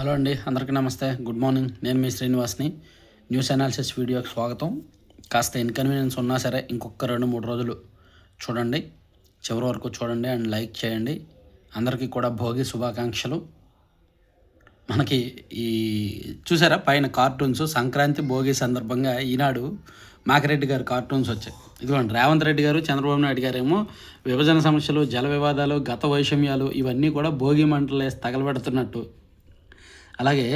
Hello అండి అందరికీ నమస్తే. Good morning. నేను మీ శ్రీనివాస్ని. న్యూస్ అనాలిసిస్ వీడియోకి స్వాగతం. కాస్త ఇన్కన్వీనియన్స్ ఉన్నా సరే ఇంకొక రెండు మూడు రోజులు చూడండి. చివరి వరకు చూడండి అండ్ లైక్ చేయండి. అందరికీ కూడా భోగి శుభాకాంక్షలు. మనకి ఈ చూసారా? పైన కార్టూన్స్. సంక్రాంతి భోగి సందర్భంగా ఈనాడు మాకిరెడ్డి గారు కార్టూన్స్ వచ్చాయి. ఇదిగోండి రేవంత్ రెడ్డి గారు చంద్రబాబు నాయుడు గారు ఏమో విభజన సమస్యలు జల వివాదాలు గత వైషమ్యాలు ఇవన్నీ కూడా భోగి మంటలు వేసి తగలబెడుతున్నట్టు అలాగే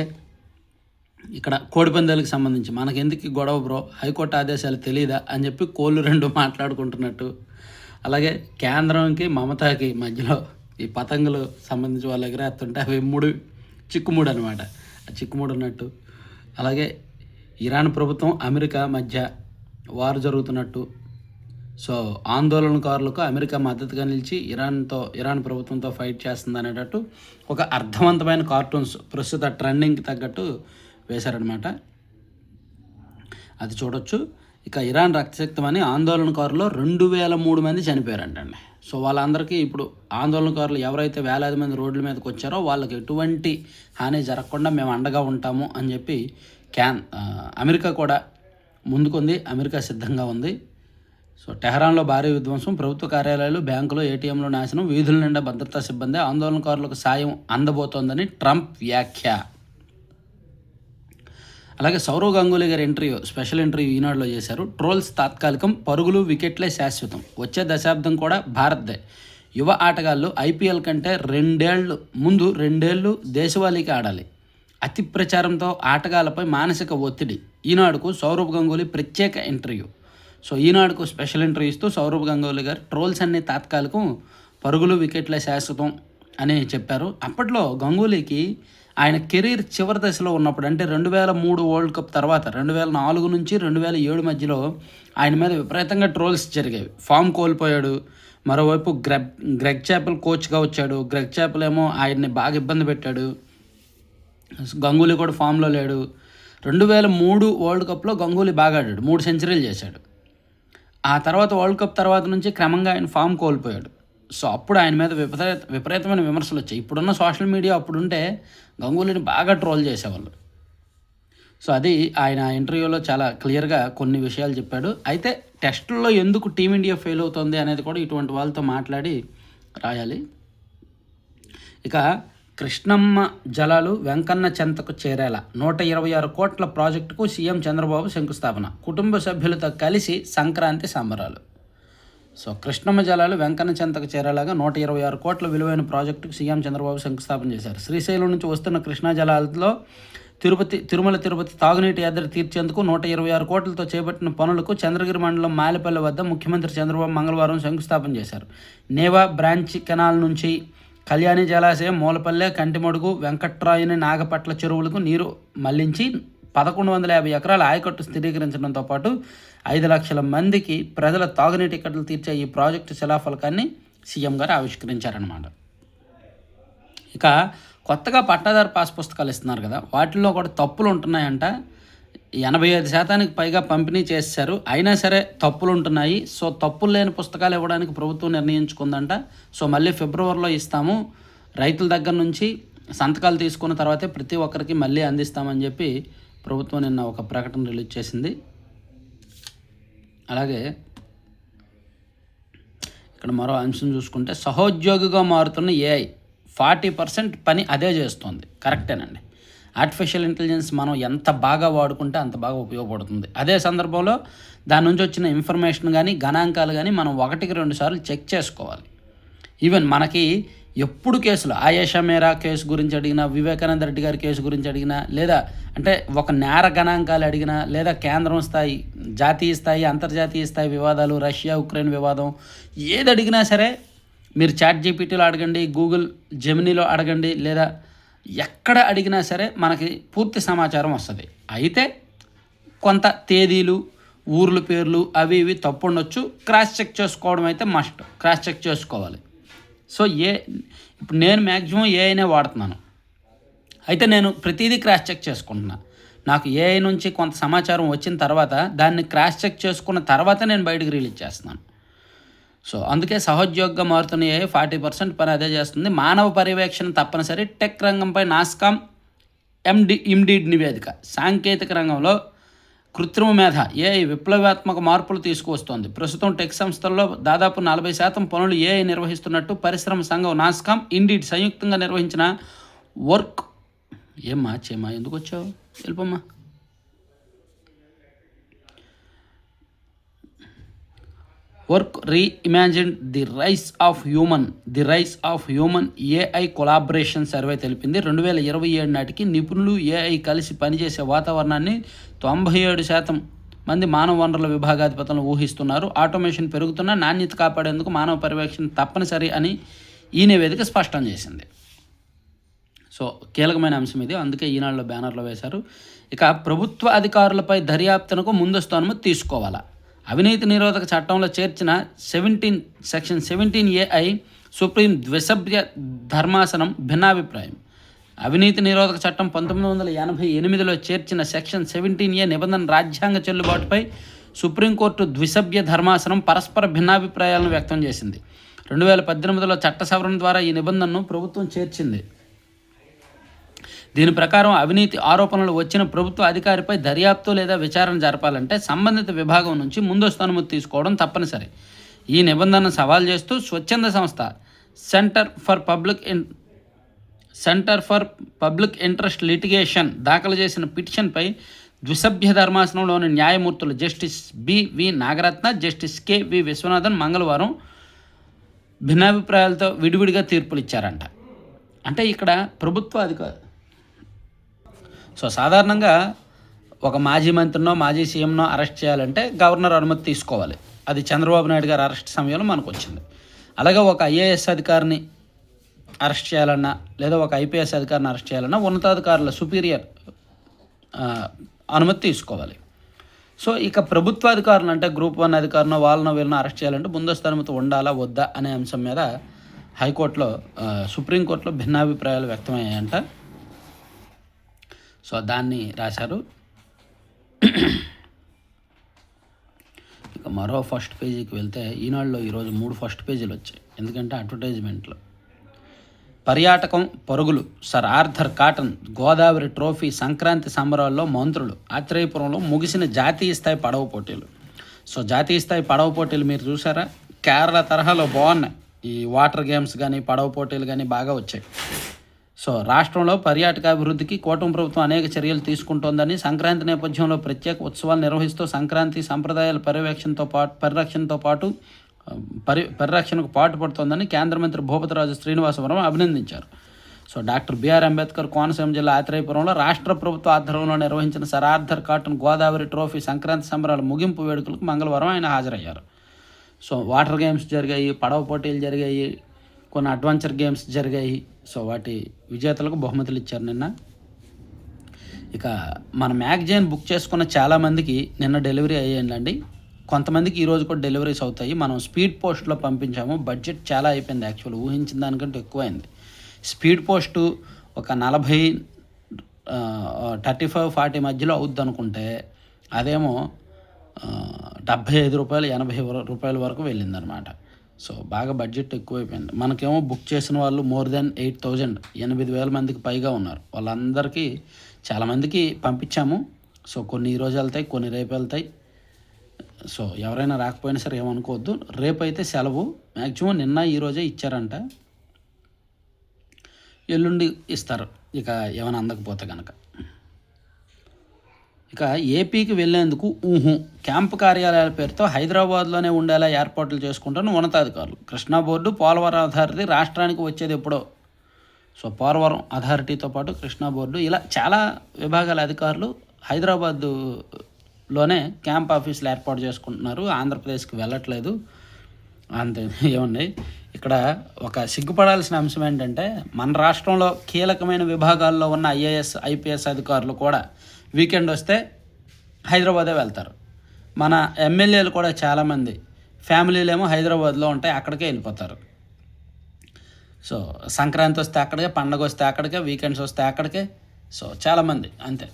ఇక్కడ కోడిపందాలకు సంబంధించి మనకెందుకు గొడవ బ్రో? హైకోర్టు ఆదేశాలు తెలియదా అని చెప్పి కోళ్ళు రెండు మాట్లాడుకుంటున్నట్టు. అలాగే కేంద్రంకి మమతాకి మధ్యలో ఈ పతంగులు సంబంధించి వాళ్ళ దగ్గర ఎత్తుంటే అవి మూడు చిక్కుముడు అనమాట ఆ చిక్కుముడు ఉన్నట్టు. అలాగే ఇరాన్ ప్రభుత్వం అమెరికా మధ్య వారు జరుగుతున్నట్టు. సో ఆందోళనకారులకు అమెరికా మద్దతుగా నిలిచి ఇరాన్తో ఇరాన్ ప్రభుత్వంతో ఫైట్ చేస్తుంది అనేటట్టు ఒక అర్థవంతమైన కార్టూన్స్ ప్రస్తుత ట్రెండింగ్కి తగ్గట్టు వేశారనమాట అది చూడొచ్చు. ఇక ఇరాన్ రక్తశక్తమని ఆందోళనకారులు రెండు వేల మూడు మంది చనిపోయారంటండి. సో వాళ్ళందరికీ ఇప్పుడు ఆందోళనకారులు ఎవరైతే వేలాది మంది రోడ్ల మీదకి వచ్చారో వాళ్ళకి ఎటువంటి హాని జరగకుండా మేము అండగా ఉంటాము అని చెప్పి క్యాన్ అమెరికా కూడా ముందుకుంది. అమెరికా సిద్ధంగా ఉంది. సో టెహరాన్లో భారీ విధ్వంసం ప్రభుత్వ కార్యాలయాలు బ్యాంకులు ఏటీఎంలు నాశనం వీధుల నిండా భద్రతా సిబ్బంది ఆందోళనకారులకు సాయం అందబోతోందని ట్రంప్ వ్యాఖ్య. అలాగే సౌరవ్ గంగూలీ గారి ఇంటర్వ్యూ స్పెషల్ ఇంటర్వ్యూ ఈనాడులో చేశారు. ట్రోల్స్ తాత్కాలికం పరుగులు వికెట్లే శాశ్వతం. వచ్చే దశాబ్దం కూడా భారత్దే. యువ ఆటగాళ్ళు ఐపీఎల్ కంటే రెండేళ్ళు ముందు రెండేళ్ళు దేశవాళీకి ఆడాలి. అతి ప్రచారంతో ఆటగాళ్ళపై మానసిక ఒత్తిడి. ఈనాడుకు సౌరవ్ గంగూలీ ప్రత్యేక ఇంటర్వ్యూ. సో ఈనాడుకు స్పెషల్ ఇంటర్వ్యూ ఇస్తూ సౌరవ్ గంగూలీ గారు ట్రోల్స్ అన్ని తాత్కాలికం పరుగులు వికెట్ల శాశ్వతం అని చెప్పారు. అప్పట్లో గంగూలీకి ఆయన కెరీర్ చివరి దశలో ఉన్నప్పుడు అంటే రెండు వేల మూడు వరల్డ్ కప్ తర్వాత రెండు వేల నాలుగు నుంచి రెండు వేల ఏడు మధ్యలో ఆయన మీద విపరీతంగా ట్రోల్స్ జరిగాయి. ఫామ్ కోల్పోయాడు. మరోవైపు గ్రెగ్ గ్రెగ్ చాపల్ కోచ్గా వచ్చాడు. గ్రెగ్ చాపల్ ఏమో ఆయన్ని బాగా ఇబ్బంది పెట్టాడు. గంగూలీ కూడా ఫామ్లో లేడు. రెండు వేల మూడు వరల్డ్ కప్లో గంగూలీ బాగా ఆడాడు. మూడు సెంచరీలు చేశాడు. ఆ తర్వాత వరల్డ్ కప్ తర్వాత నుంచి క్రమంగా ఆయన ఫామ్ కోల్పోయాడు. సో అప్పుడు ఆయన మీద విపరీత విపరీతమైన విమర్శలు వచ్చాయి. ఇప్పుడున్న సోషల్ మీడియా అప్పుడుంటే గంగూలీని బాగా ట్రోల్ చేసేవాళ్ళు. సో అది ఆయన ఇంటర్వ్యూలో చాలా క్లియర్గా కొన్ని విషయాలు చెప్పాడు. అయితే టెస్టుల్లో ఎందుకు టీమిండియా ఫెయిల్ అవుతుంది అనేది కూడా ఇటువంటి వాళ్ళతో మాట్లాడి రాయాలి. ఇక కృష్ణమ్మ జలాలు వెంకన్న చెంతకు చేరేలా నూట ఇరవై ఆరు కోట్ల ప్రాజెక్టుకు సీఎం చంద్రబాబు శంకుస్థాపన. కుటుంబ సభ్యులతో కలిసి సంక్రాంతి సంబరాలు. సో కృష్ణమ్మ జలాలు వెంకన్న చెంతకు చేరేలాగా నూట ఇరవై ఆరు కోట్ల విలువైన ప్రాజెక్టుకు సీఎం చంద్రబాబు శంకుస్థాపన చేశారు. శ్రీశైలం నుంచి వస్తున్న కృష్ణా జలాలతో తిరుపతి తిరుమల తిరుపతి తాగునీటి ఎద్దరి తీర్చేందుకు నూట ఇరవై ఆరు కోట్లతో చేపట్టిన పనులకు చంద్రగిరి మండలం మాలిపల్లి వద్ద ముఖ్యమంత్రి చంద్రబాబు మంగళవారం శంకుస్థాపన చేశారు. నేవా బ్రాంచ్ కెనాల్ నుంచి కళ్యాణి జలాశయం మూలపల్లె కంటిమడుగు వెంకట్రాయుని నాగపట్ల చెరువులకు నీరు మళ్ళించి పదకొండు వందల యాభై ఎకరాల ఆయకట్టు స్థిరీకరించడంతో పాటు ఐదు లక్షల మందికి ప్రజల తాగునీటి ఇక్కట్లు తీర్చే ఈ ప్రాజెక్టు శిలాఫలకాన్ని సీఎం గారు ఆవిష్కరించారన్నమాట. ఇక కొత్తగా పట్టాదారు పాస్ పుస్తకాలు ఇస్తున్నారు కదా వాటిల్లో కూడా తప్పులు ఉంటున్నాయంట. ఎనభై ఐదు శాతానికి పైగా పంపిణీ చేశారు. అయినా సరే తప్పులు ఉంటున్నాయి సో తప్పులు లేని పుస్తకాలు ఇవ్వడానికి ప్రభుత్వం నిర్ణయించుకుందంట. సో మళ్ళీ ఫిబ్రవరిలో ఇస్తాము. రైతుల దగ్గర నుంచి సంతకాలు తీసుకున్న తర్వాతే ప్రతి ఒక్కరికి మళ్ళీ అందిస్తామని చెప్పి ప్రభుత్వం నిన్న ఒక ప్రకటన రిలీజ్ చేసింది. అలాగే ఇక్కడ మరో అంశం చూసుకుంటే సహోద్యోగిగా మారుతున్న ఏఐ ఫార్టీ పర్సెంట్ పని అదే చేస్తుంది. కరెక్టేనండి. ఆర్టిఫిషియల్ ఇంటెలిజెన్స్ మనం ఎంత బాగా వాడుకుంటే అంత బాగా ఉపయోగపడుతుంది. అదే సందర్భంలో దాని నుంచి వచ్చిన ఇన్ఫర్మేషన్ కానీ గణాంకాలు కానీ మనం ఒకటికి రెండు సార్లు చెక్ చేసుకోవాలి. ఈవెన్ మనకి ఎప్పుడు కేసులు ఆయేషా మేరా కేసు గురించి అడిగినా వివేకానంద రెడ్డి గారి కేసు గురించి అడిగినా లేదా అంటే ఒక నేర గణాంకాలు అడిగినా లేదా కేంద్రం స్థాయి జాతీయ స్థాయి అంతర్జాతీయ స్థాయి వివాదాలు రష్యా ఉక్రెయిన్ వివాదం ఏది అడిగినా సరే మీరు చాట్ జీపీటీలో అడగండి గూగుల్ జెమినీలో అడగండి లేదా ఎక్కడ అడిగినా సరే మనకి పూర్తి సమాచారం వస్తుంది. అయితే కొంత తేదీలు ఊర్ల పేర్లు అవి ఇవి తప్పు ఉండొచ్చు క్రాస్ చెక్ చేసుకోవడం అయితే మస్ట్ క్రాస్ చెక్ చేసుకోవాలి. సో ఏ ఇప్పుడు నేను మ్యాక్సిమం ఏఐనే వాడుతున్నాను. అయితే నేను ప్రతిదీ క్రాస్ చెక్ చేసుకుంటున్నా. నాకు ఏఐ నుంచి కొంత సమాచారం వచ్చిన తర్వాత దాన్ని క్రాస్ చెక్ చేసుకున్న తర్వాత నేను బయటకు రిలీజ్ చేస్తున్నాను. సో అందుకే సహోద్యోగం మారుతున్నాయి ఏఐ ఫార్టీ పర్సెంట్ పని అదే చేస్తుంది. మానవ పర్యవేక్షణ తప్పనిసరి. టెక్ రంగంపై నాస్కామ్ ఎండి ఇండిడ్ నివేదిక. సాంకేతిక రంగంలో కృత్రిమ మేధ ఏఐ విప్లవాత్మక మార్పులు తీసుకువస్తోంది. ప్రస్తుతం టెక్ సంస్థల్లో దాదాపు నలభై శాతం పనులు ఏఐ నిర్వహిస్తున్నట్టు పరిశ్రమ సంఘం నాస్కామ్ ఇండీడ్ సంయుక్తంగా నిర్వహించిన వర్క్. ఏమ్మా చేమ్మా ఎందుకు వచ్చావు? వెళ్ళిపోమ్మా. Work reimagine the rise of human the rise of human AI collaboration survey తెలిపింది. రెండు వేల ఇరవై ఏడు నాటికి నిపుణులు ఏఐ కలిసి పనిచేసే వాతావరణాన్ని తొంభై ఏడు శాతం మంది మానవ వనరుల విభాగాధిపతులను ఊహిస్తున్నారు. ఆటోమేషన్ పెరుగుతున్న నాణ్యత కాపాడేందుకు మానవ పర్యవేక్షణ తప్పనిసరి అని ఈ నివేదిక స్పష్టం చేసింది. సో కీలకమైన అంశం ఇది. అందుకే ఈనాడులో బ్యానర్లో వేశారు. ఇక ప్రభుత్వ అధికారులపై దర్యాప్తునకు ముందస్తు అనుమతి తీసుకోవాలా? అవినీతి నిరోధక చట్టంలో చేర్చిన seventeen section seventeen AI supreme ద్విసభ్య ధర్మాసనం భిన్నాభిప్రాయం. అవినీతి నిరోధక చట్టం పంతొమ్మిది వందల ఎనభై ఎనిమిదిలో చేర్చిన సెక్షన్ సెవెంటీన్ ఏ నిబంధన రాజ్యాంగ చెల్లుబాటుపై సుప్రీంకోర్టు ద్విసభ్య ధర్మాసనం పరస్పర భిన్నాభిప్రాయాలను వ్యక్తం చేసింది. రెండు వేల పద్దెనిమిదిలో చట్ట సవరణ ద్వారా ఈ నిబంధనను ప్రభుత్వం చేర్చింది. దీని ప్రకారం అవినీతి ఆరోపణలు వచ్చిన ప్రభుత్వ అధికారిపై దర్యాప్తు లేదా విచారణ జరపాలంటే సంబంధిత విభాగం నుంచి ముందస్తు అనుమతి తీసుకోవడం తప్పనిసరి. ఈ నిబంధనను సవాల్ చేస్తూ స్వచ్ఛంద సంస్థ centre for public in centre for public interest litigation దాఖలు చేసిన పిటిషన్పై ద్విసభ్య ధర్మాసనంలోని న్యాయమూర్తులు justice B V Nagarathna justice K V Viswanathan మంగళవారం భిన్నాభిప్రాయాలతో విడివిడిగా తీర్పులు ఇచ్చారంట అంటే ఇక్కడ ప్రభుత్వ అధికారి సో సాధారణంగా ఒక మాజీ మంత్రినో మాజీ సీఎంనో అరెస్ట్ చేయాలంటే గవర్నర్ అనుమతి తీసుకోవాలి. అది చంద్రబాబు నాయుడు గారు అరెస్ట్ సమయంలో మనకు వచ్చింది. అలాగే ఒక ఐఏఎస్ అధికారిని అరెస్ట్ చేయాలన్నా లేదా ఒక ఐపీఎస్ అధికారిని అరెస్ట్ చేయాలన్నా ఉన్నతాధికారుల సుపీరియర్ అనుమతి తీసుకోవాలి. సో ఇక ప్రభుత్వ అధికారులు అంటే గ్రూప్ వన్ అధికారులను వాళ్ళను వీళ్ళను అరెస్ట్ చేయాలంటే ముందస్తు అనుమతి ఉండాలా వద్దా అనే అంశం మీద హైకోర్టులో సుప్రీంకోర్టులో భిన్నాభిప్రాయాలు వ్యక్తమయ్యాయంట. సో దాన్ని రాశారు. ఇక మరో ఫస్ట్ పేజీకి వెళ్తే ఈనాడులో ఈరోజు మూడు ఫస్ట్ పేజీలు వచ్చాయి. ఎందుకంటే అడ్వర్టైజ్మెంట్లో. పర్యాటకం పరుగులు sir Arthur Cotton Godavari trophy Sankranti సంబరాల్లో మంత్రులు ఆత్రేయపురంలో ముగిసిన జాతీయ స్థాయి పడవ పోటీలు. సో జాతీయ స్థాయి పడవ పోటీలు మీరు చూసారా కేరళ తరహాలో బాగున్నాయి. ఈ వాటర్ గేమ్స్ కానీ పడవ పోటీలు కానీ బాగా వచ్చాయి. సో రాష్ట్రంలో పర్యాటక అభివృద్ధికి కూటమి ప్రభుత్వం అనేక చర్యలు తీసుకుంటోందని సంక్రాంతి నేపథ్యంలో ప్రత్యేక ఉత్సవాలు నిర్వహిస్తూ సంక్రాంతి సంప్రదాయాల పర్యవేక్షణతో పాటు పరిరక్షణతో పాటు పరి పరిరక్షణకు పాటుపడుతోందని కేంద్ర మంత్రి భూపతిరాజు శ్రీనివాసవరం అభినందించారు. So doctor B R Ambedkar Konaseema జిల్లా ఆత్రేయపురంలో రాష్ట్ర ప్రభుత్వ ఆధ్వర్యంలో నిర్వహించిన sir Arthur Cotton Godavari trophy Sankranti సంబరాల ముగింపు వేడుకలకు మంగళవారం ఆయన హాజరయ్యారు. సో వాటర్ గేమ్స్ జరిగాయి పడవ పోటీలు జరిగాయి కొన్ని అడ్వెంచర్ గేమ్స్ జరిగాయి. సో వాటి విజేతలకు బహుమతులు ఇచ్చారు నిన్న. ఇక మన మ్యాగజైన్ బుక్ చేసుకున్న చాలామందికి నిన్న డెలివరీ అయ్యిందండి కొంతమందికి ఈరోజు కూడా డెలివరీస్ అవుతాయి. మనం స్పీడ్ పోస్ట్లో పంపించాము. బడ్జెట్ చాలా అయిపోయింది యాక్చువల్. ఊహించిన దానికంటే ఎక్కువైంది. స్పీడ్ పోస్ట్ ఒక నలభై థర్టీ ఫైవ్ ఫార్టీ మధ్యలో అవుద్ది అనుకుంటే అదేమో డెబ్భై ఐదు రూపాయలు ఎనభై రూపాయల వరకు వెళ్ళిందనమాట. సో బాగా బడ్జెట్ ఎక్కువైపోయింది. మనకేమో బుక్ చేసిన వాళ్ళు మోర్ దెన్ ఎయిట్ థౌజండ్ ఎనిమిది వేల మందికి పైగా ఉన్నారు. వాళ్ళందరికీ చాలామందికి పంపించాము. సో కొన్ని ఈరోజు వెళ్తాయి కొన్ని రేపు వెళ్తాయి. సో ఎవరైనా రాకపోయినా సరే ఏమనుకోవద్దు. రేపు అయితే సెలవు. మ్యాక్సిమం నిన్న ఈరోజే ఇచ్చారంట. ఎల్లుండి ఇస్తారు. ఇక ఏమైనా అందకపోతే కనుక ఇక ఏపీకి వెళ్ళేందుకు ఊహు. క్యాంపు కార్యాలయాల పేరుతో హైదరాబాద్లోనే ఉండేలా ఏర్పాట్లు చేసుకుంటున్న ఉన్నతాధికారులు. కృష్ణా బోర్డు పోలవరం అథారిటీ రాష్ట్రానికి వచ్చేది ఎప్పుడో. సో పోలవరం అథారిటీతో పాటు కృష్ణా బోర్డు ఇలా చాలా విభాగాల అధికారులు హైదరాబాద్లోనే క్యాంప్ ఆఫీసులు ఏర్పాటు చేసుకుంటున్నారు. ఆంధ్రప్రదేశ్కి వెళ్ళట్లేదు. అంతే ఏమున్నాయి ఇక్కడ ఒక సిగ్గుపడాల్సిన అంశం ఏంటంటే మన రాష్ట్రంలో కీలకమైన విభాగాల్లో ఉన్న ఐఏఎస్ ఐపీఎస్ అధికారులు కూడా వీకెండ్ వస్తే హైదరాబాదే వెళ్తారు. మన ఎమ్మెల్యేలు కూడా చాలామంది ఫ్యామిలీలు ఏమో హైదరాబాద్లో ఉంటాయి అక్కడికే వెళ్ళిపోతారు. సో సంక్రాంతి వస్తే అక్కడికే పండగ వస్తే అక్కడికే వీకెండ్స్ వస్తే అక్కడికే. సో చాలామంది అంతే.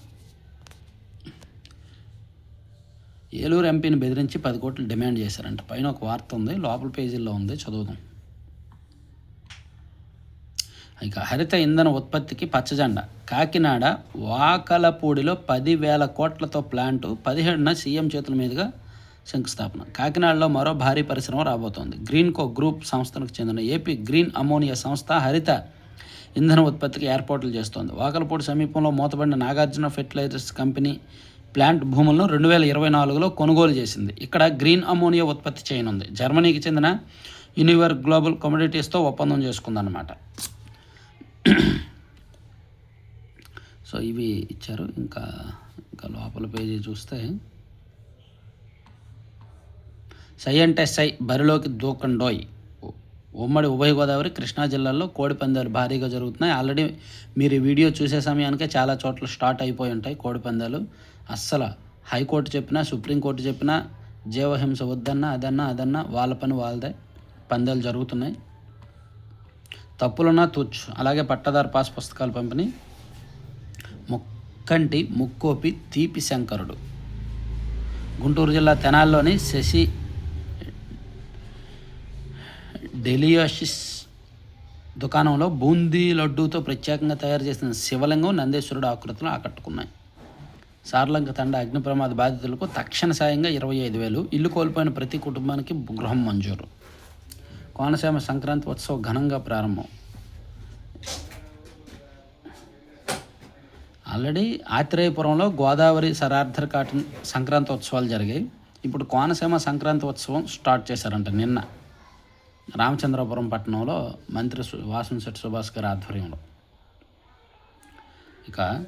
ఏలూరు ఎంపీని బెదిరించి పది కోట్లు డిమాండ్ చేశారంట. పైన ఒక వార్త ఉంది లోపల పేజీల్లో ఉంది చదువుదాం. ఇక హరిత ఇంధన ఉత్పత్తికి పచ్చజెండా. కాకినాడ వాకలపూడిలో పదివేల కోట్లతో ప్లాంటు పదిహేడున సీఎం చేతుల మీదుగా శంకుస్థాపన. కాకినాడలో మరో భారీ పరిశ్రమ రాబోతోంది. గ్రీన్కో గ్రూప్ సంస్థలకు చెందిన ఏపీ గ్రీన్ అమోనియా సంస్థ హరిత ఇంధన ఉత్పత్తికి ఏర్పాట్లు చేస్తోంది. వాకలపూడి సమీపంలో మూతబడిన నాగార్జున ఫెర్టిలైజర్స్ కంపెనీ ప్లాంట్ భూములను రెండు వేల ఇరవై నాలుగులో కొనుగోలు చేసింది. ఇక్కడ గ్రీన్ అమోనియా ఉత్పత్తి చేయనుంది. జర్మనీకి చెందిన యూనివర్ గ్లోబల్ కమోడిటీస్తో ఒప్పందం చేసుకుందన్నమాట. సో ఇవి ఇచ్చారు. ఇంకా ఇంకా లోపల పేజీ చూస్తే సై అంటే సై బరిలోకి దూకండోయ్. ఉమ్మడి ఉభయ గోదావరి కృష్ణా జిల్లాల్లో కోడి పందాలు భారీగా జరుగుతున్నాయి. ఆల్రెడీ మీరు వీడియో చూసే సమయానికే చాలా చోట్ల స్టార్ట్ అయిపోయి ఉంటాయి కోడి పందాలు అస్సలు హైకోర్టు చెప్పినా సుప్రీంకోర్టు చెప్పినా జీవహింస వద్దన్నా అదన్నా అదన్నా వాళ్ళ పని వాళ్ళదే. పందాలు జరుగుతున్నాయి. తప్పులున్నా తూచు. అలాగే పట్టదారు పాస్ పుస్తకాల పంపిణీ ముక్కంటి ముక్కోపి తీపి శంకరుడు. గుంటూరు జిల్లా తెనాల్లోని శశి డెలియోసిస్ దుకాణంలో బూందీ లడ్డూతో ప్రత్యేకంగా తయారు చేసిన శివలింగం నందేశ్వరుడు ఆకృతులు ఆకట్టుకున్నాయి. సార్లంక తండ అగ్ని ప్రమాద బాధితులకు తక్షణ సాయంగా ఇరవై ఐదు వేలు. ఇల్లు కోల్పోయిన ప్రతి కుటుంబానికి గృహం మంజూరు. కోనసీమ సంక్రాంతి ఉత్సవం ఘనంగా ప్రారంభం. Already ఆత్రేయపురంలో Godavari sir Arthur Cotton Sankranti ఉత్సవాలు జరిగాయి. ఇప్పుడు కోనసీమ సంక్రాంతి ఉత్సవం స్టార్ట్ చేశారంట నిన్న. రామచంద్రపురం పట్టణంలో మంత్రి సు- వాసంశెట్టి సుభాష్ గారి ఆధ్వర్యంలో. ఇక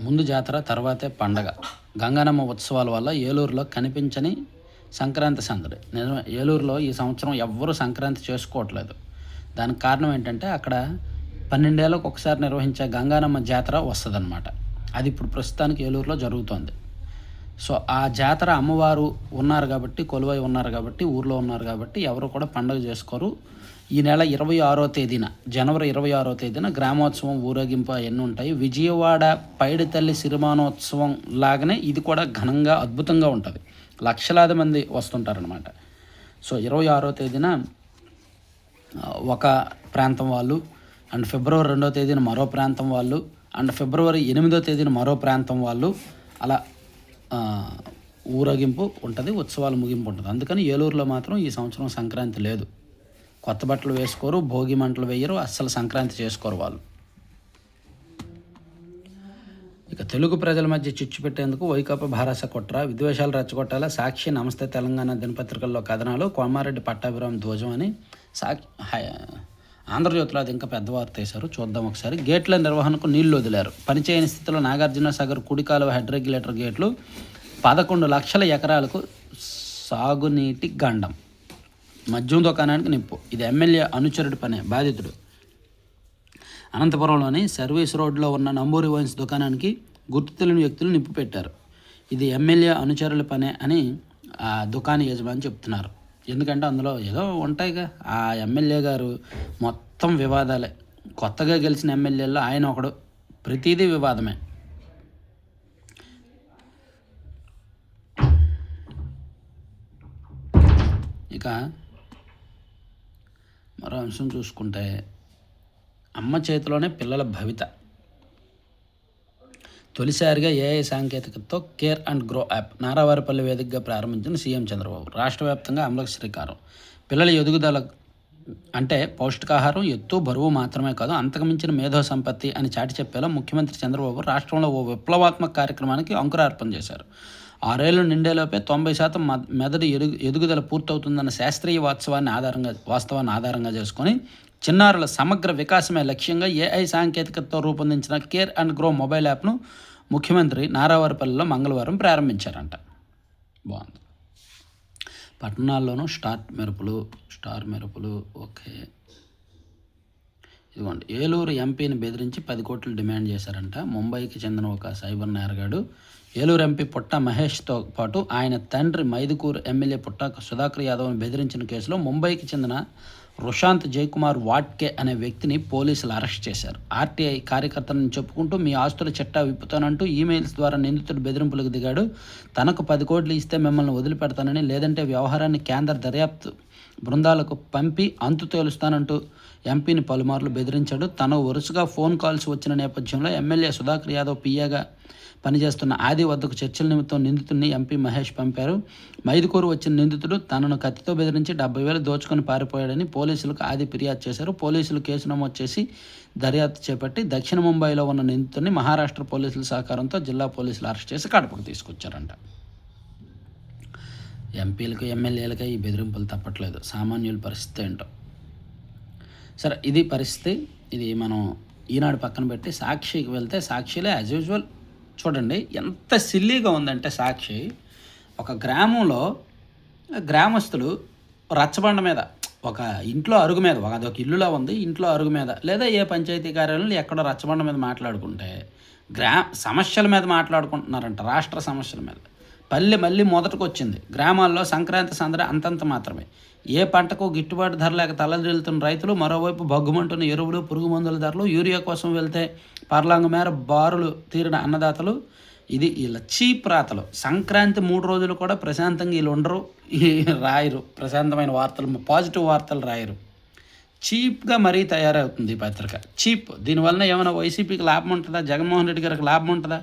ముందు జాతర తర్వాతే పండగ. గంగానమ్మ ఉత్సవాల వల్ల ఏలూరులో కనిపించని సంక్రాంతి సందడి. నిజం ఏలూరులో ఈ సంవత్సరం ఎవ్వరూ సంక్రాంతి చేసుకోవట్లేదు. దానికి కారణం ఏంటంటే అక్కడ పన్నెండేళ్ళకు ఒకసారి నిర్వహించే గంగానమ్మ జాతర వస్తుందన్నమాట. అది ఇప్పుడు ప్రస్తుతానికి ఏలూరులో జరుగుతోంది. సో ఆ జాతర అమ్మవారు ఉన్నారు కాబట్టి కొలువై ఉన్నారు కాబట్టి ఊర్లో ఉన్నారు కాబట్టి ఎవరు కూడా పండుగ చేసుకోరు. ఈ నెల ఇరవై ఆరో తేదీన జనవరి ఇరవై ఆరో తేదీన గ్రామోత్సవం ఊరేగింపు అవన్నీ ఉంటాయి. విజయవాడ పైడితల్లి సిరిమానోత్సవం లాగానే ఇది కూడా ఘనంగా అద్భుతంగా ఉంటుంది. లక్షలాది మంది వస్తుంటారనమాట సో ఇరవై ఆరో తేదీన ఒక ప్రాంతం వాళ్ళు అండ్ ఫిబ్రవరి రెండో తేదీన మరో ప్రాంతం వాళ్ళు అండ్ ఫిబ్రవరి ఎనిమిదో తేదీన మరో ప్రాంతం వాళ్ళు అలా ఊరగింపు ఉంటుంది ఉత్సవాలు ముగింపు ఉంటుంది. అందుకని ఏలూరులో మాత్రం ఈ సంవత్సరం సంక్రాంతి లేదు. కొత్త బట్టలు వేసుకోరు భోగి మంటలు వేయరు అస్సలు సంక్రాంతి చేసుకోరు వాళ్ళు. ఇక తెలుగు ప్రజల మధ్య చిచ్చు పెట్టేందుకు వైకాపా భారస కుట్ర విద్వేషాలు రెచ్చగొట్టాల సాక్షి నమస్తే తెలంగాణ దినపత్రికల్లో కథనాలు కోమారెడ్డి పట్టాభిరామ్ ధ్వజం అని సాక్షి హై- ఆంధ్రజ్యోతిలో అది ఇంకా పెద్ద వార్త వేశారు. చూద్దాం ఒకసారి. గేట్ల నిర్వహణకు నీళ్ళు వదిలారు. పనిచేయని స్థితిలో నాగార్జున సాగర్ కుడికాలువ హెడ్ రెగ్యులేటర్ గేట్లు పదకొండు లక్షల ఎకరాలకు సాగునీటి గండం. మద్యం దుకాణానికి నిప్పు. ఇది ఎమ్మెల్యే అనుచరుడి పనే బాధితుడు. అనంతపురంలోని సర్వీస్ రోడ్లో ఉన్న నంబూరి వైన్స్ దుకాణానికి గుర్తు తెలియని వ్యక్తులు నిప్పు పెట్టారు ఇది ఎమ్మెల్యే అనుచరుల పనే అని ఆ దుకాణ యజమాని చెప్తున్నారు. ఎందుకంటే అందులో ఏదో ఉంటాయిగా. ఆ ఎమ్మెల్యే గారు మొత్తం వివాదాలే. కొత్తగా గెలిచిన ఎమ్మెల్యేలో ఆయన ఒకడు. ప్రతిదీ వివాదమే. ఇక మరో అంశం చూసుకుంటే అమ్మ చేతిలోనే పిల్లల భవిత. తొలిసారిగా ఏఐ సాంకేతికతతో care and grow app Naravaripalli వేదికగా ప్రారంభించిన సీఎం చంద్రబాబు. రాష్ట్ర వ్యాప్తంగా అమలకు శ్రీకారం. పిల్లల ఎదుగుదల అంటే పౌష్టికాహారం ఎత్తు బరువు మాత్రమే కాదు అంతకుమించిన మేధో సంపత్తి అని చాటి చెప్పేలా ముఖ్యమంత్రి చంద్రబాబు రాష్ట్రంలో ఓ విప్లవాత్మక కార్యక్రమానికి అంకురార్పణ చేశారు. ఆరేళ్ళు నిండేలోపే తొంభై శాతం మద- మెదడు ఎదుగు ఎదుగుదల పూర్తవుతుందన్న శాస్త్రీయ వాస్తవాన్ని ఆధారంగా వాస్తవాన్ని ఆధారంగా చేసుకొని చిన్నారుల సమగ్ర వికాసమే లక్ష్యంగా ఏఐ సాంకేతికతతో రూపొందించిన కేర్ అండ్ గ్రో మొబైల్ యాప్ను ముఖ్యమంత్రి నారావారిపల్లిలో మంగళవారం ప్రారంభించారంట. బాగుంది. పట్టణాల్లోనూ స్టార్ మెరుపులు స్టార్ మెరుపులు ఓకే. ఇదిగోండి ఏలూరు ఎంపీని బెదిరించి పది కోట్లు డిమాండ్ చేశారంట. ముంబైకి చెందిన ఒక సైబర్ నేరగాడు ఏలూరు ఎంపీ పుట్ట మహేష్తో పాటు ఆయన తండ్రి మైదుకూరు ఎమ్మెల్యే పుట్ట సుధాకర్ యాదవ్ను బెదిరించిన కేసులో ముంబైకి చెందిన రుషాంత్ జయకుమార్ వాట్కే అనే వ్యక్తిని పోలీసులు అరెస్ట్ చేశారు. ఆర్టీఐ కార్యకర్తలను చెప్పుకుంటూ మీ ఆస్తుల చిట్టా విప్పుతానంటూ ఈమెయిల్స్ ద్వారా నిందితుడు బెదిరింపులకు దిగాడు. తనకు పది కోట్లు ఇస్తే మిమ్మల్ని వదిలిపెడతానని లేదంటే వ్యవహారాన్ని కేంద్ర దర్యాప్తు బృందాలకు పంపి అంతు తేలుస్తానంటూ ఎంపీని పలుమార్లు బెదిరించాడు. తను వరుసగా ఫోన్ కాల్స్ వచ్చిన నేపథ్యంలో ఎమ్మెల్యే సుధాకర్ యాదవ్ పియ్యగా పనిచేస్తున్న ఆది వద్దకు చర్చల నిమిత్తం నిందితుడిని ఎంపీ మహేష్ పంపారు. మైదుకూరు వచ్చిన నిందితుడు తనను కత్తితో బెదిరించి డెబ్బై వేలు దోచుకొని పారిపోయాడని పోలీసులకు ఆది ఫిర్యాదు చేశారు. పోలీసులు కేసు నమోదు చేసి దర్యాప్తు చేపట్టి దక్షిణ ముంబైలో ఉన్న నిందితుడిని మహారాష్ట్ర పోలీసుల సహకారంతో జిల్లా పోలీసులు అరెస్ట్ చేసి కడపకు తీసుకొచ్చారంట. ఎంపీలకు ఎమ్మెల్యేలకే ఈ బెదిరింపులు తప్పట్లేదు. సామాన్యుల పరిస్థితి ఏంటో. సరే ఇది పరిస్థితి. ఇది మనం ఈనాడు పక్కన పెట్టి సాక్షికి వెళ్తే సాక్షిలే యాజ్ యూజువల్ చూడండి ఎంత సిల్లీగా ఉందంటే సాక్షి ఒక గ్రామంలో గ్రామస్తులు రచ్చబండ మీద ఒక ఇంట్లో అరుగు మీద ఒక అదొక ఇల్లులా ఉంది ఇంట్లో అరుగు మీద లేదా ఏ పంచాయతీ కార్యాలయంలో ఎక్కడో రచ్చబండ మీద మాట్లాడుకుంటే గ్రా సమస్యల మీద మాట్లాడుకుంటున్నారంట రాష్ట్ర సమస్యల మీద. పల్లె మళ్ళీ మొదటకు వచ్చింది గ్రామాల్లో సంక్రాంతి సందడి అంతంత మాత్రమే. ఏ పంటకు గిట్టుబాటు ధర లేక తలదిల్లుతున్న రైతులు మరోవైపు బగ్గుమంటున్న ఎరువులు పురుగు మందుల ధరలు యూరియా కోసం వెళ్తే పర్లాంగ మేర బారులు తీరిన అన్నదాతలు ఇది వీళ్ళ చీప్ రాతలు. సంక్రాంతి మూడు రోజులు కూడా ప్రశాంతంగా వీళ్ళు ఉండరు రాయరు. ప్రశాంతమైన వార్తలు పాజిటివ్ వార్తలు రాయరు. చీప్గా మరీ తయారవుతుంది ఈ పత్రిక. చీప్. దీనివల్ల ఏమైనా వైసీపీకి లాభం ఉంటుందా? జగన్మోహన్ రెడ్డి గారికి లాభం ఉంటుందా?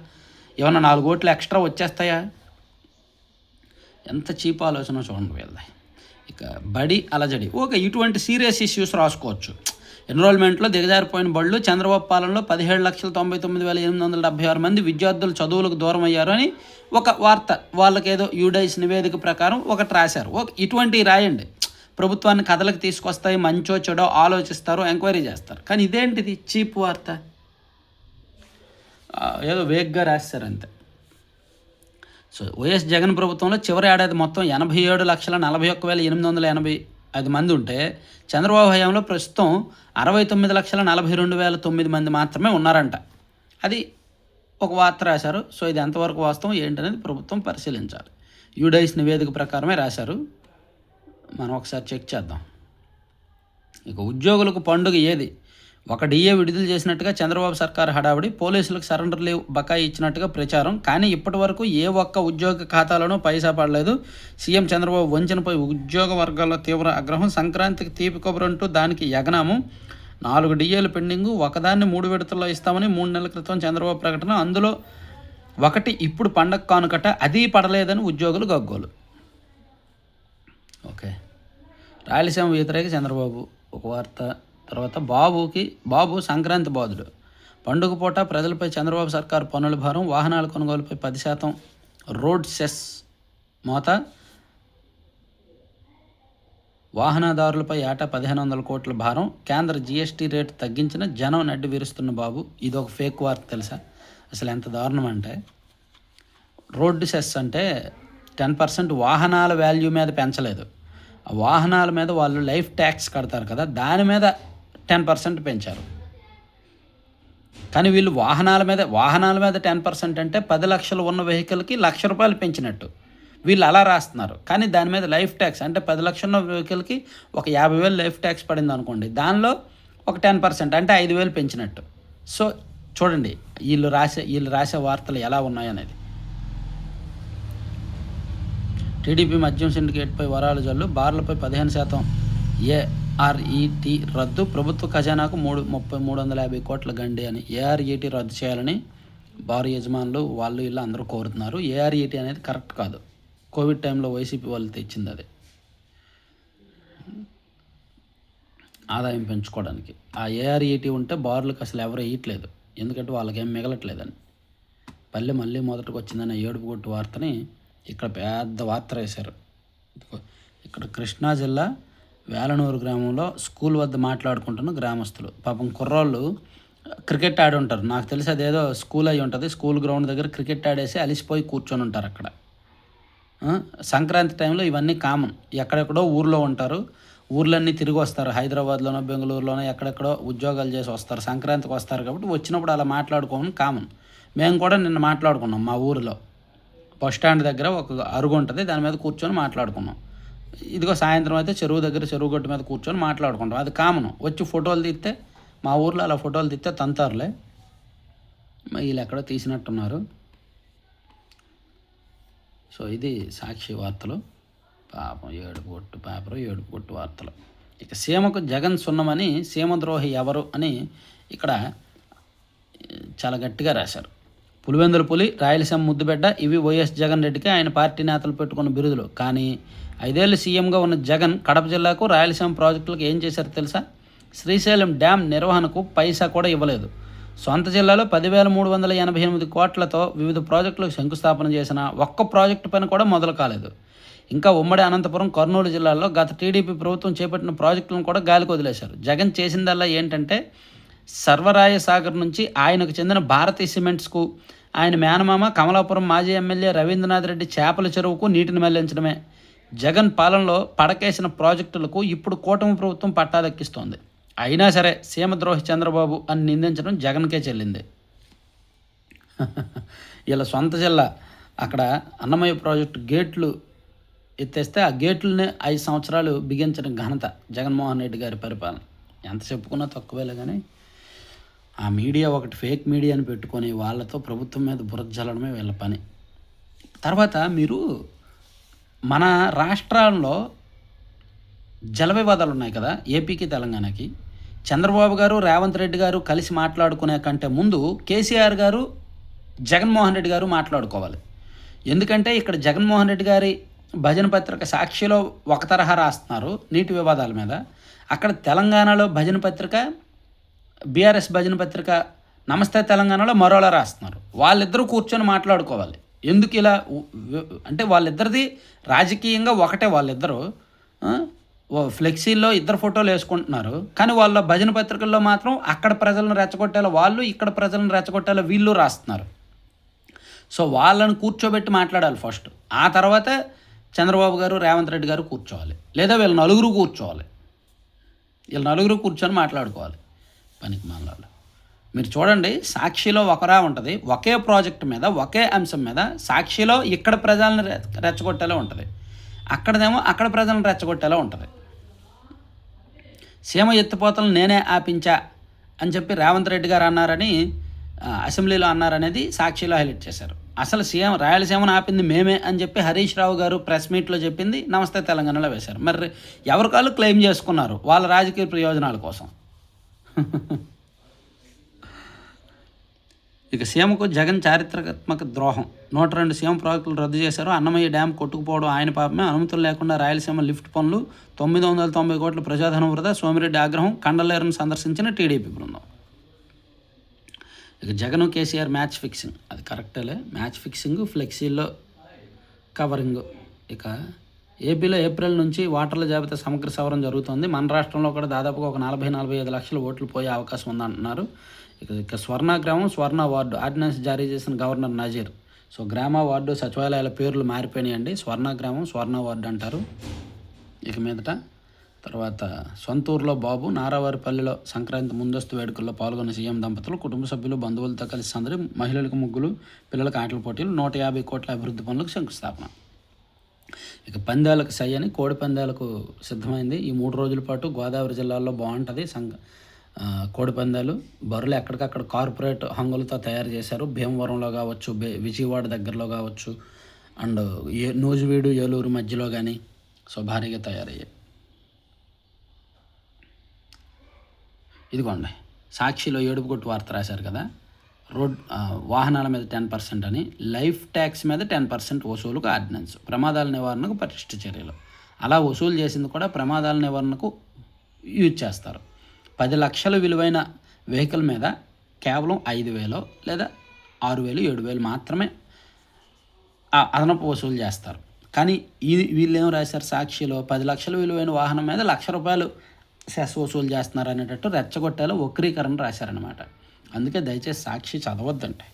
ఏమైనా నాలుగు ఓట్లు ఎక్స్ట్రా వచ్చేస్తాయా? ఎంత చీప్ ఆలోచన చూడండి వీళ్ళది. ఇక బడి అలజడి. ఓకే ఇటువంటి సీరియస్ ఇష్యూస్ రాసుకోవచ్చు. ఎన్రోల్మెంట్లో దిగజారిపోయిన బళ్ళు చంద్రబాబు పాలనలో పదిహేడు లక్షల తొంభై తొమ్మిది వేల ఎనిమిది వందల డెబ్బై ఆరు మంది విద్యార్థులు చదువులకు దూరం అయ్యారు అని ఒక వార్త వాళ్ళకేదో యూడైస్ నివేదిక ప్రకారం ఒకటి రాశారు. ఓకే ఇటువంటివి రాయండి. ప్రభుత్వాన్ని కథలకు తీసుకొస్తాయి మంచో చెడో ఆలోచిస్తారు ఎంక్వైరీ చేస్తారు. కానీ ఇదేంటిది? చీప్ వార్త. ఏదో వేగ్గా రాస్తారు అంతే సో వైఎస్ జగన్ ప్రభుత్వంలో చివరి ఏడాది మొత్తం ఎనభై ఏడు లక్షల నలభై ఒక్క వేల ఎనిమిది వందల ఎనభై ఐదు మంది ఉంటే చంద్రబాబు హయాంలో ప్రస్తుతం అరవై తొమ్మిది లక్షల నలభై రెండు వేల తొమ్మిది మంది మాత్రమే ఉన్నారంట. అది ఒక వార్త రాశారు. సో ఇది ఎంతవరకు వాస్తవం? ఏంటనేది ప్రభుత్వం పరిశీలించాలి. యూడైస్ నివేదిక ప్రకారమే రాశారు. మనం ఒకసారి చెక్ చేద్దాం. ఇక ఉద్యోగులకు పండుగ ఏది? ఒక డిఏ విడుదల చేసినట్టుగా చంద్రబాబు సర్కార్ హడావిడి. పోలీసులకు సరెండర్ లీవ్ బకాయి ఇచ్చినట్టుగా ప్రచారం. కానీ ఇప్పటి వరకు ఏ ఒక్క ఉద్యోగ ఖాతాలోనూ పైసా పడలేదు. సీఎం చంద్రబాబు వంచనపై ఉద్యోగ వర్గాల్లో తీవ్ర ఆగ్రహం. సంక్రాంతికి తీపి కొబ్బరంటూ దానికి యగనాము నాలుగు డిఏలు పెండింగు. ఒకదాన్ని మూడు విడతల్లో ఇస్తామని మూడు నెలల క్రితం చంద్రబాబు ప్రకటన. అందులో ఒకటి ఇప్పుడు పండగ కానుకట. అది పడలేదని ఉద్యోగులు గగ్గోలు. ఓకే. రాయలసీమ వ్యతిరేక చంద్రబాబు ఒక వార్త. తర్వాత బాబుకి బాబు సంక్రాంతి బాధుడు. పండుగ పూట ప్రజలపై చంద్రబాబు సర్కారు పన్నుల భారం వాహనాల కొనుగోలుపై పది శాతం రోడ్ సెస్ మోత వాహనదారులపై ఏటా పదిహేను వందల కోట్ల భారం కేంద్ర జీఎస్టీ రేటు తగ్గించిన జనం నడ్డి విరుస్తున్న బాబు. ఇది ఒక ఫేక్ వార్త తెలుసా? అసలు ఎంత దారుణం అంటే రోడ్డు సెస్ అంటే టెన్ పర్సెంట్ వాహనాల వాల్యూ మీద పెంచలేదు. వాహనాల మీద వాళ్ళు లైఫ్ ట్యాక్స్ కడతారు కదా దాని మీద టెన్ పర్సెంట్ పెంచారు. కానీ వీళ్ళు వాహనాల మీద వాహనాల మీద టెన్ పర్సెంట్ అంటే పది లక్షలు ఉన్న వెహికల్కి లక్ష రూపాయలు పెంచినట్టు. వీళ్ళు అలా రాస్తున్నారు. కానీ దాని మీద లైఫ్ ట్యాక్స్ అంటే పది లక్షల ఉన్న వెహికల్కి ఒక యాభై వేలు లైఫ్ ట్యాక్స్ పడింది అనుకోండి. దానిలో ఒక టెన్ పర్సెంట్ అంటే ఐదు వేలు పెంచినట్టు. సో చూడండి వీళ్ళు రాసే వీళ్ళు రాసే వార్తలు ఎలా ఉన్నాయనేది టీడీపీ మద్యం సిండికేట్పై వరాలు జల్లు బార్లపై పదిహేను శాతం ఏ ఏఆర్ఈటి రద్దు. ప్రభుత్వ ఖజానాకు మూడు ముప్పై మూడు వందల యాభై కోట్ల గండి అని ఏఆర్ఈటి రద్దు చేయాలని బారు యజమానులు వాళ్ళు ఇలా అందరూ కోరుతున్నారు. ఏఆర్ఈటి అనేది కరెక్ట్ కాదు. కోవిడ్ టైంలో వైసీపీ వాళ్ళు తెచ్చింది అది. ఆదాయం పెంచుకోవడానికి. ఆ ఏఆర్ఈటీ ఉంటే బార్లకు అసలు ఎవరు వేయట్లేదు. ఎందుకంటే వాళ్ళకి ఏం మిగలట్లేదని. పల్లె మళ్ళీ మొదటికి వచ్చిందన్న ఏడుపు కొట్టు వార్తని ఇక్కడ పెద్ద వార్త వేశారు ఇక్కడ కృష్ణా జిల్లా వేలనూరు గ్రామంలో స్కూల్ వద్ద మాట్లాడుకుంటున్న గ్రామస్తులు. పాపం కుర్రోళ్ళు క్రికెట్ ఆడి ఉంటారు. నాకు తెలిసి అదేదో స్కూల్ అయి ఉంటుంది. స్కూల్ గ్రౌండ్ దగ్గర క్రికెట్ ఆడేసి అలిసిపోయి కూర్చొని ఉంటారు అక్కడ. సంక్రాంతి టైంలో ఇవన్నీ కామన్. ఎక్కడెక్కడో ఊర్లో ఉంటారు. ఊర్లన్నీ తిరిగి వస్తారు. హైదరాబాద్లోనో బెంగళూరులోనో ఎక్కడెక్కడో ఉద్యోగాలు చేసి వస్తారు. సంక్రాంతికి వస్తారు కాబట్టి వచ్చినప్పుడు అలా మాట్లాడుకోవడం కామన్. మేము కూడా నిన్న మాట్లాడుకున్నాం మా ఊరిలో. బస్ స్టాండ్ దగ్గర ఒక అరుగు ఉంటుంది. దాని మీద కూర్చొని మాట్లాడుకున్నాం. ఇదిగో సాయంత్రం అయితే చెరువు దగ్గర చెరువు గట్టు మీద కూర్చొని మాట్లాడుకుంటాం. అది కామన్. వచ్చి ఫోటోలు తీస్తే మా ఊర్లో అలా ఫోటోలు తీస్తే తంతారులే. వీళ్ళు ఎక్కడో తీసినట్టున్నారు. సో ఇది సాక్షి వార్తలు. పాపం ఏడుపు కొట్టు పేపరు ఏడుపు కొట్టు వార్తలు. ఇక సీమకు జగన్ సున్నమని సీమద్రోహి ఎవరు అని ఇక్కడ చాలా గట్టిగా రాశారు. పులివెందుల పులి రాయలసీమ ముద్దుబిడ్డ ఇవి వైఎస్ జగన్ రెడ్డికి ఆయన పార్టీ నేతలు పెట్టుకున్న బిరుదులు. కానీ ఐదేళ్ళు సీఎంగా ఉన్న జగన్ కడప జిల్లాకు రాయలసీమ ప్రాజెక్టులకు ఏం చేశారో తెలుసా? శ్రీశైలం డ్యాం నిర్వహణకు పైసా కూడా ఇవ్వలేదు. సొంత జిల్లాలో పదివేల మూడు వందల ఎనభై ఎనిమిది కోట్లతో వివిధ ప్రాజెక్టులకు శంకుస్థాపన చేసిన ఒక్క ప్రాజెక్టు పని కూడా మొదలు కాలేదు. ఇంకా ఉమ్మడి అనంతపురం కర్నూలు జిల్లాల్లో గత టీడీపీ ప్రభుత్వం చేపట్టిన ప్రాజెక్టులను కూడా గాలికి వదిలేశారు. జగన్ చేసిందల్లా ఏంటంటే సర్వరాయ సాగర్ నుంచి ఆయనకు చెందిన భారతీ సిమెంట్స్కు ఆయన మేనమామ కమలాపురం మాజీ ఎమ్మెల్యే రవీంద్రనాథ్ రెడ్డి చేపల చెరువుకు నీటిని మళ్ళించడమే. జగన్ పాలనలో పడకేసిన ప్రాజెక్టులకు ఇప్పుడు కూటమి ప్రభుత్వం పట్టాదెక్కిస్తోంది అయినా సరే సీమద్రోహి చంద్రబాబు అని నిందించడం జగన్కే చెల్లింది. ఇలా సొంత జిల్లా అక్కడ అన్నమయ్య ప్రాజెక్టు గేట్లు ఎత్తేస్తే ఆ గేట్లని ఐదు సంవత్సరాలు బిగించడం ఘనత జగన్మోహన్ రెడ్డి గారి పరిపాలన. ఎంత చెప్పుకున్నా తక్కువేలే కానీ ఆ మీడియా ఒకటి ఫేక్ మీడియాని పెట్టుకొని వాళ్ళతో ప్రభుత్వం మీద బురద జల్లడమే వీళ్ళ పని. తర్వాత మీరు మన రాష్ట్రాల్లో జల వివాదాలు ఉన్నాయి కదా ఏపీకి తెలంగాణకి. చంద్రబాబు గారు రేవంత్ రెడ్డి గారు కలిసి మాట్లాడుకునే కంటే ముందు కేసీఆర్ గారు జగన్మోహన్ రెడ్డి గారు మాట్లాడుకోవాలి. ఎందుకంటే ఇక్కడ జగన్మోహన్ రెడ్డి గారి భజన పత్రిక సాక్షిలో ఒక తరహా రాస్తున్నారు నీటి వివాదాల మీద. అక్కడ తెలంగాణలో భజన పత్రిక బీఆర్ఎస్ భజన పత్రిక నమస్తే తెలంగాణలో మరోలా రాస్తున్నారు. వాళ్ళిద్దరూ కూర్చొని మాట్లాడుకోవాలి. ఎందుకు ఇలా అంటే వాళ్ళిద్దరిది రాజకీయంగా ఒకటే వాళ్ళిద్దరూ ఫ్లెక్సీల్లో ఇద్దరు ఫోటోలు వేసుకుంటున్నారు. కానీ వాళ్ళ భజన పత్రికల్లో మాత్రం అక్కడ ప్రజలను రెచ్చగొట్టేలా వాళ్ళు ఇక్కడ ప్రజలను రెచ్చగొట్టేలా వీళ్ళు రాస్తున్నారు. సో వాళ్ళని కూర్చోబెట్టి మాట్లాడాలి ఫస్ట్. ఆ తర్వాత చంద్రబాబు గారు రేవంత్ రెడ్డి గారు కూర్చోవాలి. లేదా వీళ్ళ నలుగురు కూర్చోవాలి. వీళ్ళ నలుగురు కూర్చొని మాట్లాడుకోవాలి. పనికి మాలాలు. మీరు చూడండి సాక్షిలో ఒకరా ఉంటుంది. ఒకే ప్రాజెక్ట్ మీద ఒకే అంశం మీద సాక్షిలో ఇక్కడ ప్రజలను రెచ్చగొట్టేలా ఉంటుంది. అక్కడదేమో అక్కడ ప్రజలను రెచ్చగొట్టేలా ఉంటుంది. సీమ ఎత్తిపోతలను నేనే ఆపించా అని చెప్పి రేవంత్ రెడ్డి గారు అన్నారని అసెంబ్లీలో అన్నారనేది సాక్షిలో హైలైట్ చేశారు. అసలు సీఎం రాయలసీమను ఆపింది మేమే అని చెప్పి హరీష్ రావు గారు ప్రెస్ మీట్లో చెప్పింది నమస్తే తెలంగాణలో వేశారు. మరి ఎవరి కాళ్ళు క్లెయిమ్ చేసుకున్నారు వాళ్ళ రాజకీయ ప్రయోజనాల కోసం? ఇక సీఎంకు జగన్ చారిత్రాత్మక ద్రోహం. నూట రెండు సీఎం ప్రాజెక్టులు రద్దు చేశారు. అన్నమయ్య డ్యామ్ కొట్టుకుపోవడం ఆయన పాపమే. అనుమతులు లేకుండా రాయలసీమ లిఫ్ట్ పనులు తొమ్మిది వందల తొంభై కోట్ల ప్రజాధనం వృధా సోమిరెడ్డి ఆగ్రహం కండలేరును సందర్శించిన టీడీపీ బృందం. ఇక జగన్ కేసీఆర్ మ్యాచ్ ఫిక్సింగ్. అది కరెక్టేలే మ్యాచ్ ఫిక్సింగ్ ఫ్లెక్సీల్లో కవరింగ్. ఇక ఏపీలో ఏప్రిల్ నుంచి ఓటర్ల జాబితా సమగ్ర సవరణ జరుగుతోంది. మన రాష్ట్రంలో కూడా దాదాపుగా ఒక నలభై నలభై ఐదు లక్షల ఓట్లు పోయే అవకాశం ఉందంటున్నారు ఇక ఇక స్వర్ణ గ్రామం స్వర్ణ వార్డు. ఆర్డినెన్స్ జారీ చేసిన గవర్నర్ నజీర్. సో గ్రామ వార్డు సచివాలయాల పేర్లు మారిపోయినాయండి. స్వర్ణ గ్రామం స్వర్ణ వార్డు అంటారు. ఇక మీదట తర్వాత సొంతూరులో బాబు నారావారిపల్లిలో సంక్రాంతి ముందస్తు వేడుకల్లో పాల్గొన్న సీఎం దంపతులు కుటుంబ సభ్యులు బంధువులతో కలిసి సందడి మహిళలకు ముగ్గులు పిల్లలకు ఆటల పోటీలు నూట యాభై కోట్ల అభివృద్ధి పనులకు శంకుస్థాపన. ఇక పందాలకు సై అని కోడి పందాలకు సిద్ధమైంది. ఈ మూడు రోజుల పాటు గోదావరి జిల్లాలో బాగుంటుంది. సంఘ కోడిపందాలు బర్రెలు ఎక్కడికక్కడ కార్పొరేట్ హంగులతో తయారు చేశారు. భీమవరంలో కావచ్చు బే విజయవాడ దగ్గరలో కావచ్చు అండ్ ఏ నూజివీడు ఏలూరు మధ్యలో కానీ సో భారీగా తయారయ్యాయి. ఇదిగోండి సాక్షిలో ఏడుపు కొట్టు వార్త రాశారు కదా? రోడ్ వాహనాల మీద టెన్ పర్సెంట్ అని లైఫ్ ట్యాక్స్ మీద టెన్ పర్సెంట్ వసూలుకు ఆర్డినెన్స్ ప్రమాదాల నివారణకు పటిష్ట చర్యలు. అలా వసూలు చేసింది కూడా ప్రమాదాల నివారణకు యూజ్ చేస్తారు. పది లక్షల విలువైన వెహికల్ మీద కేవలం ఐదు వేలు లేదా ఆరు వేలు ఏడు వేలు మాత్రమే అదనపు వసూలు చేస్తారు. కానీ ఈ వీళ్ళు ఏం రాశారు? సాక్షిలో పది లక్షల విలువైన వాహనం మీద లక్ష రూపాయలు సెస్ వసూలు చేస్తున్నారు అనేటట్టు రెచ్చగొట్టేలా వక్రీకరణ రాశారనమాట అందుకే దయచేసి సాక్షి చదవద్దంటే.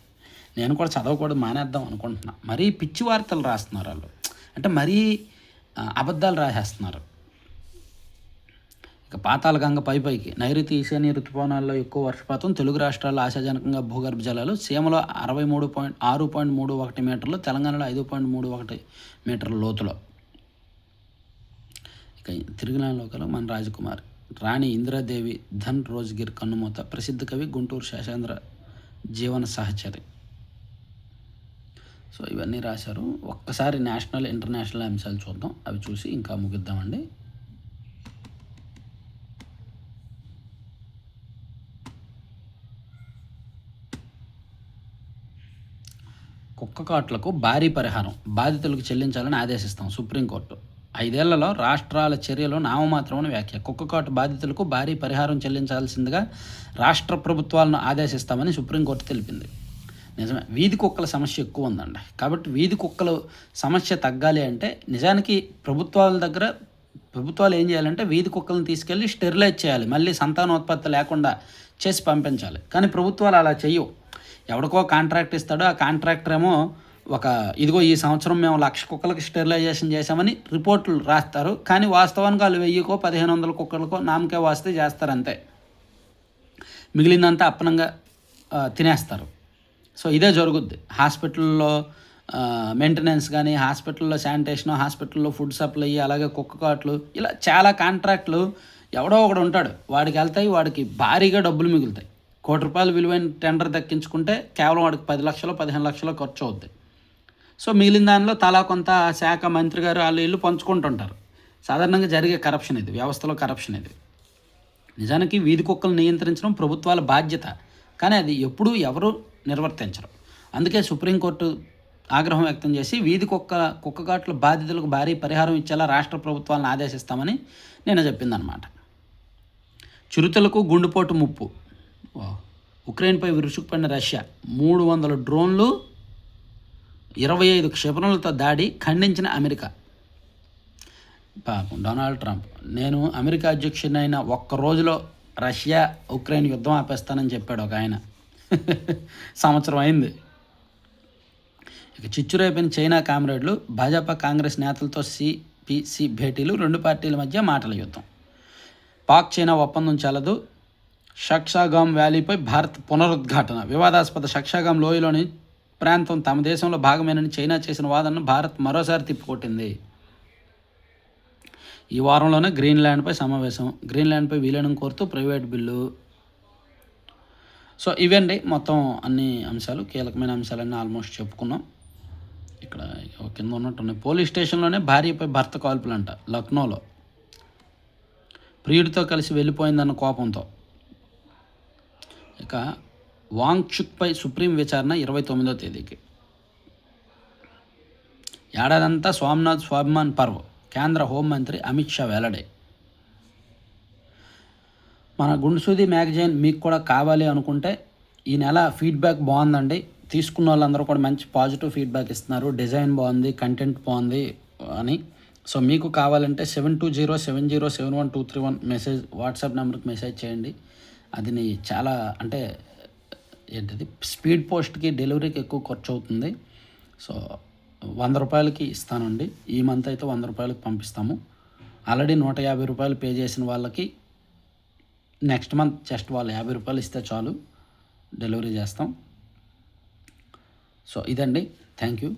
నేను కూడా చదవకూడదు మానేద్దాం అనుకుంటున్నా. మరీ పిచ్చి వార్తలు రాస్తున్నారు వాళ్ళు. అంటే మరీ అబద్ధాలు రాసేస్తున్నారు. ఇక పాతాళగంగ పై పైకి నైరుతి ఈశాన్య ఋతుపవనాల్లో ఎక్కువ వర్షపాతం. తెలుగు రాష్ట్రాల్లో ఆశాజనకంగా భూగర్భ జలాలు. సీమలో అరవై మూడు పాయింట్ ఆరు పాయింట్ మూడు ఒకటి మీటర్లు. తెలంగాణలో ఐదు పాయింట్ మూడు ఒకటి మీటర్ల లోతులో. ఇక తిరుగులాలోకలో మన రాజకుమార్. రాణి ఇందిరాదేవి ధన్ రోజ్గిర్ కన్నుమూత. ప్రసిద్ధ కవి గుంటూరు శేషేంద్ర జీవన సహచరి. సో ఇవన్నీ రాశారు. ఒక్కసారి నేషనల్ ఇంటర్నేషనల్ అంశాలు చూద్దాం. అవి చూసి ఇంకా ముగిద్దామండి. కుక్క కాట్లకు భారీ పరిహారం. బాధితులకు చెల్లించాలని ఆదేశిస్తాం సుప్రీంకోర్టు. ఐదేళ్ళలో రాష్ట్రాల చర్యలు నామమాత్రమని వ్యాఖ్య. కుక్క కాటు బాధితులకు భారీ పరిహారం చెల్లించాల్సిందిగా రాష్ట్ర ప్రభుత్వాలను ఆదేశిస్తామని సుప్రీంకోర్టు తెలిపింది. నిజమే. వీధి కుక్కల సమస్య ఎక్కువ ఉందండి. కాబట్టి వీధి కుక్కలు సమస్య తగ్గాలి అంటే నిజానికి ప్రభుత్వాల దగ్గర ప్రభుత్వాలు ఏం చేయాలంటే వీధి కుక్కలను తీసుకెళ్ళి స్టెరిలైజ్ చేయాలి. మళ్ళీ సంతానోత్పత్తి లేకుండా చేసి పంపించాలి. కానీ ప్రభుత్వాలు అలా చెయ్యవు. ఎవడికో కాంట్రాక్ట్ ఇస్తాడో ఆ కాంట్రాక్టర్ ఏమో ఒక ఇదిగో ఈ సంవత్సరం మేము లక్ష కుక్కలకి స్టెరిలైజేషన్ చేశామని రిపోర్ట్లు రాస్తారు. కానీ వాస్తవానికి వాళ్ళు వెయ్యికో పదిహేను వందల కుక్కలకో నామకే వాస్తే చేస్తారు అంతే మిగిలిందంతా అప్పనంగా తినేస్తారు. సో ఇదే జరుగుద్ది. హాస్పిటల్లో మెయింటెనెన్స్ కానీ హాస్పిటల్లో శానిటేషన్ హాస్పిటల్లో ఫుడ్ సప్లై అలాగే కుక్క కాట్లు ఇలా చాలా కాంట్రాక్ట్లు ఎవడో ఒకడు ఉంటాడు. వాడికి వెళ్తాయి వాడికి భారీగా డబ్బులు మిగులుతాయి. కోటి రూపాయలు విలువైన టెండర్ దక్కించుకుంటే కేవలం వాడికి పది లక్షలు పదిహేను లక్షలు ఖర్చు అవుద్ది. సో మిగిలిన దానిలో తలా కొంత శాఖ మంత్రి గారు వాళ్ళు ఇల్లు పంచుకుంటుంటారు. సాధారణంగా జరిగే కరప్షన్ ఇది వ్యవస్థలో కరప్షన్ ఇది. నిజానికి వీధి కుక్కలు నియంత్రించడం ప్రభుత్వాల బాధ్యత కానీ అది ఎప్పుడూ ఎవరు నిర్వర్తించరు. అందుకే సుప్రీంకోర్టు ఆగ్రహం వ్యక్తం చేసి వీధి కుక్క కుక్కగాట్ల బాధితులకు భారీ పరిహారం ఇచ్చేలా రాష్ట్ర ప్రభుత్వాలను ఆదేశిస్తామని నేను చెప్పిందనమాట చిరుతలకు గుండెపోటు ముప్పు. ఉక్రెయిన్పై విరుచుకుపడిన రష్యా మూడు వందల డ్రోన్లు ఇరవై ఐదు క్షిపణులతో దాడి ఖండించిన అమెరికా. పాపం డొనాల్డ్ ట్రంప్. నేను అమెరికా అధ్యక్షుడినైన ఒక్క రోజులో రష్యా ఉక్రెయిన్ యుద్ధం ఆపేస్తానని చెప్పాడు ఒక ఆయన. సంవత్సరం అయింది. ఇక చిచ్చురైపోయిన చైనా కామ్రేడ్లు భాజపా కాంగ్రెస్ నేతలతో సిపిసి భేటీలు రెండు పార్టీల మధ్య మాటల యుద్ధం. పాక్ చైనా ఒప్పందం చెల్లదు షక్షాగాం వ్యాలీపై భారత్ పునరుద్ఘాటన. వివాదాస్పద షక్షాగాం లోయలోని ప్రాంతం తమ దేశంలో భాగమేనని చైనా చేసిన వాదనను భారత్ మరోసారి తిప్పికొట్టింది. ఈ వారంలోనే గ్రీన్లాండ్పై సమావేశం గ్రీన్లాండ్పై విలీనం కోరుతూ ప్రైవేట్ బిల్లు. సో ఇవండి మొత్తం అన్ని అంశాలు కీలకమైన అంశాలన్నీ ఆల్మోస్ట్ చెప్పుకున్నాం. ఇక్కడ కింద ఉన్నట్టున్నాయి. పోలీస్ స్టేషన్లోనే భార్యపై భర్త కాల్పులంట లక్నోలో. ప్రియుడితో కలిసి వెళ్ళిపోయిందన్న కోపంతో. ఇక వాంగ్చుక్పై సుప్రీం విచారణ ఇరవై తొమ్మిదో తేదీకి. ఏడాదంతా స్వామినాథ్ స్వాభిమాన్ పర్వ్ కేంద్ర హోంమంత్రి అమిత్ షా వెల్లడే. మన గుండుసూది మ్యాగజైన్ మీకు కూడా కావాలి అనుకుంటే ఈ నెల ఫీడ్బ్యాక్ బాగుందండి. తీసుకున్న వాళ్ళందరూ కూడా మంచి పాజిటివ్ ఫీడ్బ్యాక్ ఇస్తున్నారు. డిజైన్ బాగుంది కంటెంట్ బాగుంది అని. సో మీకు కావాలంటే seven two zero seven zero seven one two three one message WhatsApp నెంబర్కి మెసేజ్ చేయండి. అదిని చాలా అంటే ఏంటిది స్పీడ్ పోస్ట్కి డెలివరీకి ఎక్కువ ఖర్చు అవుతుంది సో వంద రూపాయలకి ఇస్తానండి. ఈ మంత్ అయితే వంద రూపాయలకి పంపిస్తాము. ఆల్రెడీ నూట యాభై రూపాయలు పే చేసిన వాళ్ళకి నెక్స్ట్ మంత్ జస్ట్ వాళ్ళు యాభై రూపాయలు ఇస్తే చాలు. డెలివరీ చేస్తాం. సో ఇదండి. Thank you.